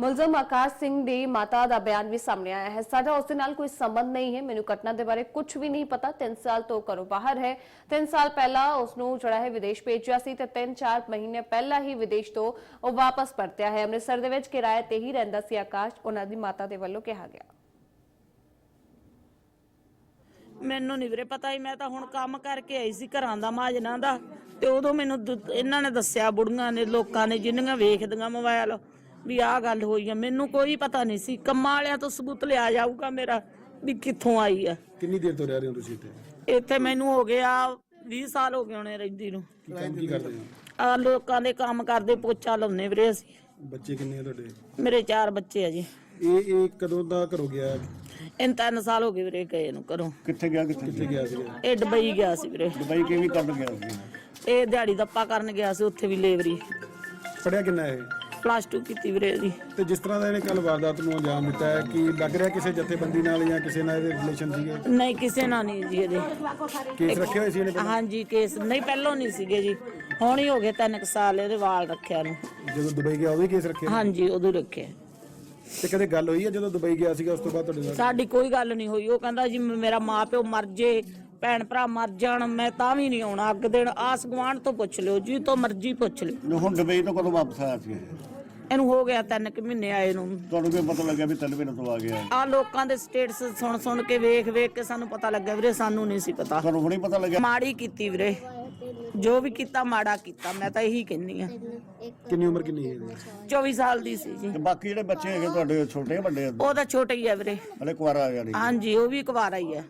ਮੁਲਜ਼ਮ ਆਕਾਸ਼ ਸਿੰਘ ਦੀ ਮਾਤਾ ਦਾ ਬਿਆਨ ਵੀ ਸਾਹਮਣੇ ਆਇਆ ਹੈ। ਸਾਡਾ ਉਸ ਦੇ ਨਾਲ ਕੋਈ ਸੰਬੰਧ ਨਹੀਂ ਹੈ। ਮੈਨੂੰ ਘਟਨਾ ਦੇ ਬਾਰੇ ਕੁਝ ਵੀ ਨਹੀਂ ਪਤਾ। 3 ਸਾਲ ਤੋਂ ਘਰੋਂ ਬਾਹਰ ਹੈ। 3 ਸਾਲ ਪਹਿਲਾਂ ਉਸ ਨੂੰ ਜਿਹੜਾ ਹੈ ਵਿਦੇਸ਼ ਭੇਜਿਆ ਸੀ ਤੇ 3-4 ਮਹੀਨੇ ਪਹਿਲਾਂ ਹੀ ਵਿਦੇਸ਼ ਤੋਂ ਉਹ ਵਾਪਸ ਪਰਤਿਆ ਹੈ। ਅੰਮ੍ਰਿਤਸਰ ਦੇ ਵਿੱਚ ਕਿਰਾਏ ਤੇ ਹੀ ਰਹਿੰਦਾ ਸੀ ਆਕਾਸ਼। ਉਹਨਾਂ ਦੀ ਮਾਤਾ ਦੇ ਵੱਲੋਂ ਕਿਹਾ ਗਿਆ। ਮੈਨੂੰ ਨਹੀਂ ਵੀਰੇ ਪਤਾ ਹੀ ਮੈਂ ਤਾਂ ਹੁਣ ਕੰਮ ਕਰਕੇ ਆਈ ਸੀ ਘਰਾਂ ਦਾ, ਮਾਜਨਾ ਦਾ। ਤੇ ਉਦੋਂ ਮੈਨੂੰ ਦ- ਇਹਨਾਂ ਨੇ ਦੱਸਿਆ ਬੁੜੀਆਂ ਨੇ, ਲੋਕਾਂ ਨੇ, ਜਿੰਨੀਆਂ ਵੇਖਦੀਆਂ ਮੋਬਾਈਲ ਵੀ ਆਹ ਗੱਲ ਹੋਈ ਆ ਮੈਨੂੰ ਕੋਈ ਪਤਾ ਨਹੀਂ ਸੀ। ਕੰਮਾਂ ਵਾਲਿਆਂ ਤੋਂ ਸਬੂਤ ਲਿਆ ਜਾਊਗਾ ਮੇਰਾ ਵੀ ਕਿੱਥੋਂ ਆਈ ਆ। ਕਿੰਨੀ ਦੇਰ ਤੋਂ ਰਹਿ ਰਹੇ ਹੋ ਤੁਸੀਂ ਇੱਥੇ? ਇੱਥੇ ਮੈਨੂੰ ਹੋ ਗਿਆ 20 ਸਾਲ ਹੋ ਗਏ ਹੋਣੇ ਰਹਿੰਦੀ ਨੂੰ। ਕੀ ਕੰਮ ਕੀ ਕਰਦੇ ਹੋ? ਆ ਲੋਕਾਂ ਦੇ ਕੰਮ ਕਰਦੇ ਪੋਚਾ ਲਾਉਨੇ ਵੀਰੇ ਅਸੀਂ। ਬੱਚੇ ਕਿੰਨੇ ਆ ਤੁਹਾਡੇ? ਮੇਰੇ ਚਾਰ ਬੱਚੇ ਆ ਜੀ। ਇਹ ਇਹ ਕਦੋਂ ਦਾ ਘਰੋਂ ਗਿਆ? ਇਹਨਾਂ ਤਿੰਨ ਸਾਲ ਹੋ ਗਏ ਵੀਰੇ ਗਏ ਨੂੰ ਘਰੋਂ। ਕਿੱਥੇ ਗਿਆ ਕਿੱਥੇ ਕਿੱਥੇ ਗਿਆ? ਸੀਗਾ ਇਹ ਦੁਬਈ ਗਿਆ ਸੀ ਵੀਰੇ। ਦੁਬਈ ਕਿਵੇਂ ਕਰਨ ਗਿਆ ਸੀ? ਇਹ ਦਿਹਾੜੀ ਦੱਪਾ ਕਰਨ ਗਿਆ ਸੀ ਉੱਥੇ ਵੀ ਲੇਬਰੀ। ਪੜਿਆ ਕਿੰਨਾ ਇਹ? ਪਲੱਸ 2 ਕੀਤੀ ਵੀਰੇ ਦੀ ਤੇ ਜਿਸ ਤਰ੍ਹਾਂ ਦਾ ਇਹਨੇ ਕੱਲ ਵਾਰਦਾਤ ਨੂੰ ਅੰਜਾਮ ਦਿੱਤਾ ਹੈ ਕਿ ਲੱਗ ਰਿਹਾ ਕਿਸੇ ਜਥੇਬੰਦੀ ਨਾਲ ਜਾਂ ਕਿਸੇ ਨਾਲ ਇਹਦੇ ਰਿਲੇਸ਼ਨ ਸੀਗੇ? ਨਹੀਂ ਕਿਸੇ ਨਾਲ ਨਹੀਂ ਜੀ ਇਹਦੇ। ਕੇਸ ਰੱਖੇ ਹੋਏ ਸੀ ਇਹਨੇ ਪਹਿਲਾਂ? ਹਾਂਜੀ ਕੇਸ ਨਹੀਂ ਪਹਿਲੋਂ ਨਹੀਂ ਸੀਗੇ ਜੀ। ਹੁਣ ਹੀ ਹੋ ਗਏ ਤਿੰਨ ਕੁ ਸਾਲ ਇਹਦੇ ਵਾਲ ਰੱਖਿਆ ਨੂੰ। ਜਦੋਂ ਦੁਬਈ ਗਿਆ ਉਦੋਂ ਹੀ ਕੇਸ ਰੱਖੇ ਹਾਂਜੀ ਉਦੋਂ ਰੱਖਿਆ। ਤੇ ਕਦੇ ਗੱਲ ਹੋਈ ਹੈ ਜਦੋਂ ਦੁਬਈ ਗਿਆ ਸੀਗਾ ਉਸ ਤੋਂ ਬਾਅਦ ਤੁਹਾਡੇ ਨਾਲ? ਸਾਡੀ ਕੋਈ ਗੱਲ ਨਹੀਂ ਹੋਈ। ਉਹ ਕਹਿੰਦਾ ਜੀ ਮੇਰਾ ਮਾਪਿਓ ਮਰ ਜੇ ਭੈਣ ਭਰਾ ਮਰ ਜਾਣ ਮੈਂ ਤਾਂ ਵੀ ਨਹੀਂ ਆਉਣਾ। ਅੱਗ ਦੇਣ ਆਸ ਗੁਆਂਢ ਤੋਂ ਪੁੱਛ ਲਿਓ ਜੀ ਤੋਂ ਮਰਜ਼ੀ ਪੁੱਛ ਲਿਓ। ਹੁਣ ਦੁਬਈ ਤੋਂ ਕਦੋਂ ਵਾਪਸ ਆਇਆ ਸੀ ਇਹ? ਇਹਨੂੰ ਹੋ ਗਿਆ ਤਿੰਨ ਕੁ ਮਹੀਨੇ ਆਏ ਨੂੰ। ਤੁਹਾਨੂੰ ਕੀ ਪਤਾ ਲੱਗਿਆ ਵੀ ਤਿੰਨ ਮਹੀਨੇ ਤੋਂ ਆ ਗਿਆ ਆ ਲੋਕਾਂ ਦੇ ਸਟੇਟਸ ਸੁਣ ਸੁਣ ਕੇ ਵੇਖ ਵੇਖ ਕੇ ਸਾਨੂੰ ਪਤਾ ਲੱਗਾ ਵੀਰੇ ਸਾਨੂੰ ਨਹੀਂ ਸੀ ਪਤਾ। ਤੁਹਾਨੂੰ ਹੁਣੇ ਪਤਾ ਲੱਗਿਆ? ਮਾੜੀ ਕੀਤੀ ਵੀਰੇ। ਜੋ ਵੀ ਕੀਤਾ ਮਾੜਾ ਕੀਤਾ ਮੈਂ ਤਾਂ ਇਹੀ ਕਹਿੰਨੀ ਆ ਕਿੰਨੀ ਉਮਰ ਕਿੰਨੀ ਹੈ ਇਹਦੀ? 24 ਸਾਲ ਦੀ ਸੀ ਜੀ। ਤੇ ਬਾਕੀ ਜਿਹੜੇ ਬੱਚੇ ਹੈਗੇ ਤੁਹਾਡੇ ਛੋਟੇ ਵੱਡੇ? ਉਹ ਤਾਂ ਛੋਟਾ ਹੀ ਆ ਵੀਰੇ। ਹਲੇ ਕੁਆਰਾ ਆ ਜਾਣੀ ਹਾਂਜੀ ਉਹ ਵੀ ਕੁਵਾਰਾ ਹੀ ਆ।